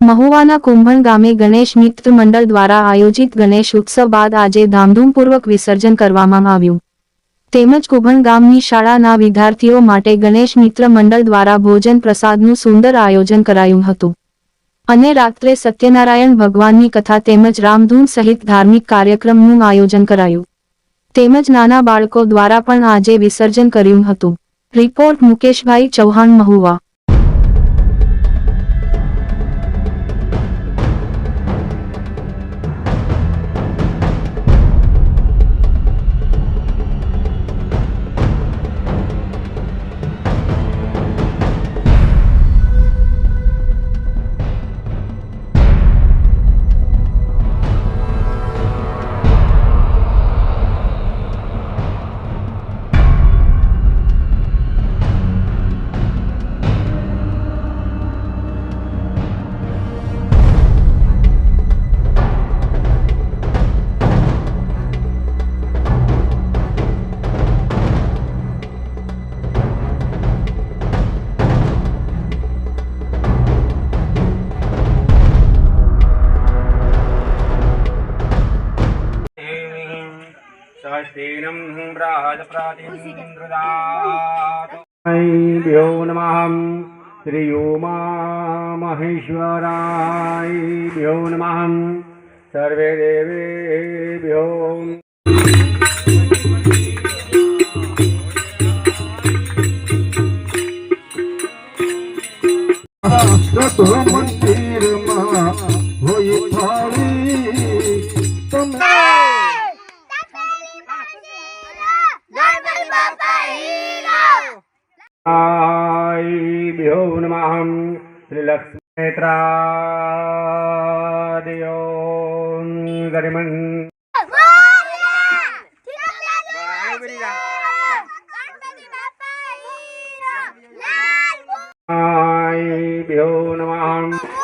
મહુવાના કુંભણ ગામે ગણેશ મિત્ર મંડળ દ્વારા આયોજિત ગણેશ ઉત્સવ બાદ આજે ધામધૂમપૂર્વક વિસર્જન કરવામાં આવ્યું. તેમજ કુંભણ ગામની શાળાના વિદ્યાર્થીઓ માટે ગણેશ મિત્ર મંડળ દ્વારા ભોજન પ્રસાદનું સુંદર આયોજન કરાયું હતું. અને રાત્રે સત્યનારાયણ ભગવાનની કથા તેમજ રામધૂન સહિત ધાર્મિક કાર્યક્રમનું આયોજન કરાયું. તેમજ નાના બાળકો દ્વારા પણ આજે વિસર્જન કર્યું હતું. રિપોર્ટ મુકેશભાઈ ચૌહાણ મહુવા. स्वस्तीनं बृहस्पतिन्द्रदातु भ्यो नमः श्रीयोमामहेश्वरायभ्यो नमः सर्वे देवेभ्यो રતો भ्यो नमः श्रीलक्ष्मेत्रादयो गरिमन् भ्यो नमः